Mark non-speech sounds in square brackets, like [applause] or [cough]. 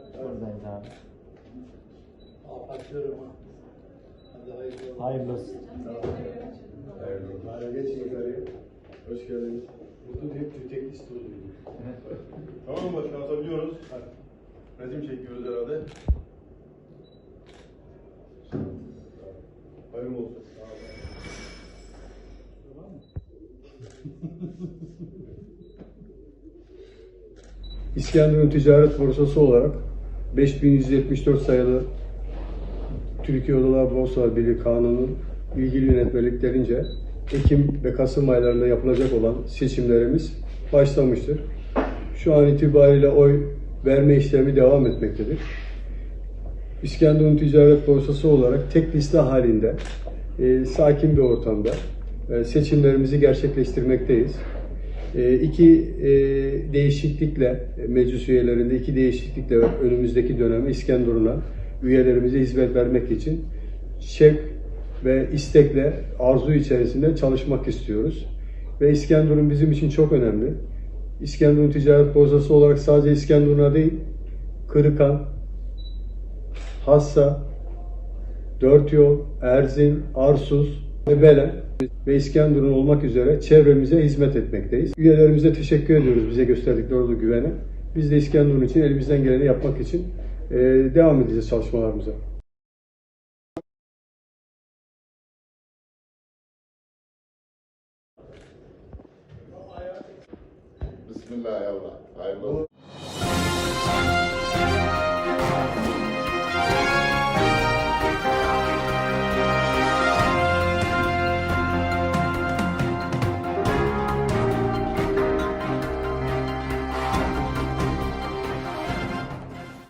Hadi abi. Kapatıyorum ha. Hadi hayırlı olsun. Hayırlı olsun. Hayırlı olsun. Hadi geçin yukarıya. Hoş geldiniz. Burada hep tütek liste oluyor. tamam mı başkan atabiliyoruz. Hadi. Resim çekiyoruz herhalde. Hayırlı olsun. [laughs] İskenderun Ticaret Borsası olarak 5174 sayılı Türkiye Odalar Borsalar Birliği Kanunu'nun ilgili yönetmeliklerince Ekim ve Kasım aylarında yapılacak olan seçimlerimiz başlamıştır. Şu an itibariyle oy verme işlemi devam etmektedir. İskenderun Ticaret Borsası olarak tek liste halinde e, sakin bir ortamda e, seçimlerimizi gerçekleştirmekteyiz. E, iki e, değişiklikle, e, meclis üyelerinde iki değişiklikle önümüzdeki dönemi İskenderun'a üyelerimize hizmet vermek için şevk ve istekle, arzu içerisinde çalışmak istiyoruz. Ve İskenderun bizim için çok önemli. İskenderun Ticaret Borsası olarak sadece İskenderun'a değil, Kırıkan, Hassa, Dört Yol, Erzin, Arsuz ve Belen ve İskenderun olmak üzere çevremize hizmet etmekteyiz. Üyelerimize teşekkür ediyoruz bize gösterdikleri olduğu güvene. Biz de İskenderun için elimizden geleni yapmak için eee, devam edeceğiz çalışmalarımıza. Bismillah yavrum. Hayırlı olsun.